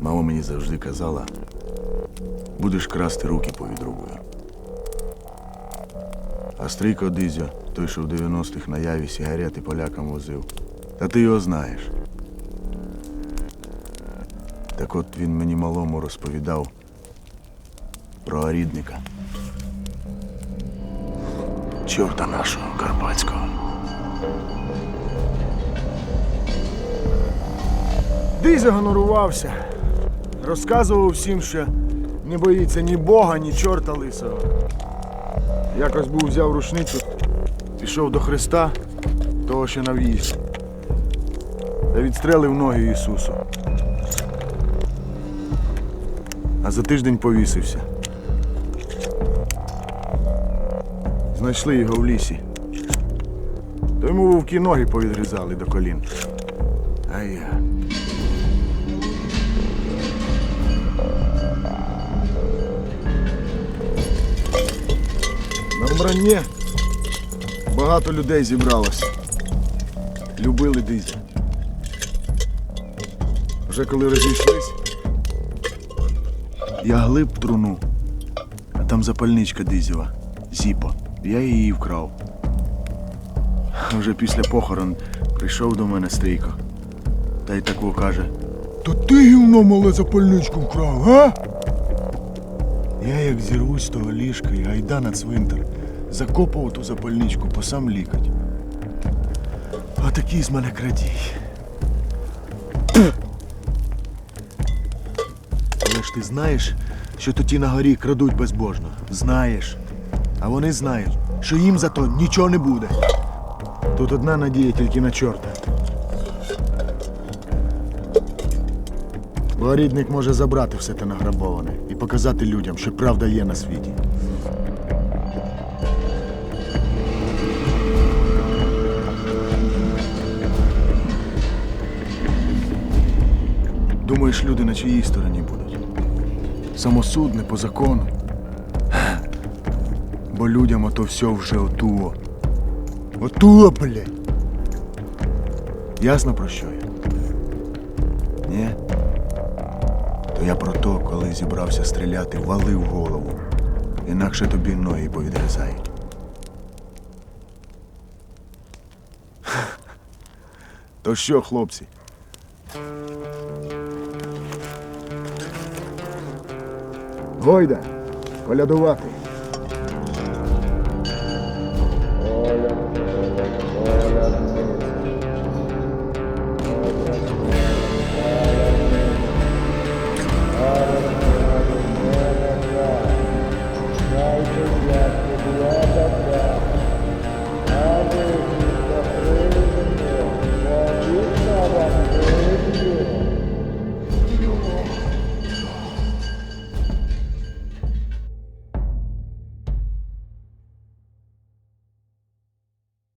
мені завжди казала, будеш красти руки повідрубую. А стрійко Дизьо, той, що в 90-х на яві сигарети полякам возив. Та ти його знаєш. Так от він мені малому розповідав про арідника. Чорта нашого Карпатського. Дизя гонорувався. Розказував всім, що не боїться ні Бога, ні чорта лисого. Якось був взяв рушницю, пішов до Христа, того ще на в'їзд. Та відстрелив ноги Ісусу. А за тиждень повісився. Знайшли його в лісі. То йому вовки ноги повідрізали до колін. А я. На вбранні багато людей зібралося. Любили дизі. Вже коли розійшлись, я глиб труну, а там запальничка дизєва, зіпа. Я її вкрав. Вже після похорон прийшов до мене стрійко. Та й тако каже. То ти гівно мале запальничку вкрав, а? Я як зірвусь з того ліжка і гайда на цвинтар, закопав ту запальничку по сам лікоть. А такий з мене крадій. Але ж ти знаєш, що то ті на горі крадуть безбожно. Знаєш. А вони знають, що їм за то нічого не буде. Тут одна надія тільки на чорта. Благорідник може забрати все те награбоване і показати людям, що правда є на світі. Думаєш, люди на чиїй стороні будуть? Самосудне по закону. Бо людям ото все вже отуо. Отуо, блядь. Ясно про що я? Ні? То я про то, коли зібрався стріляти, валив голову. Інакше тобі ноги повідрізають. То що, хлопці? Гойда, колядувати.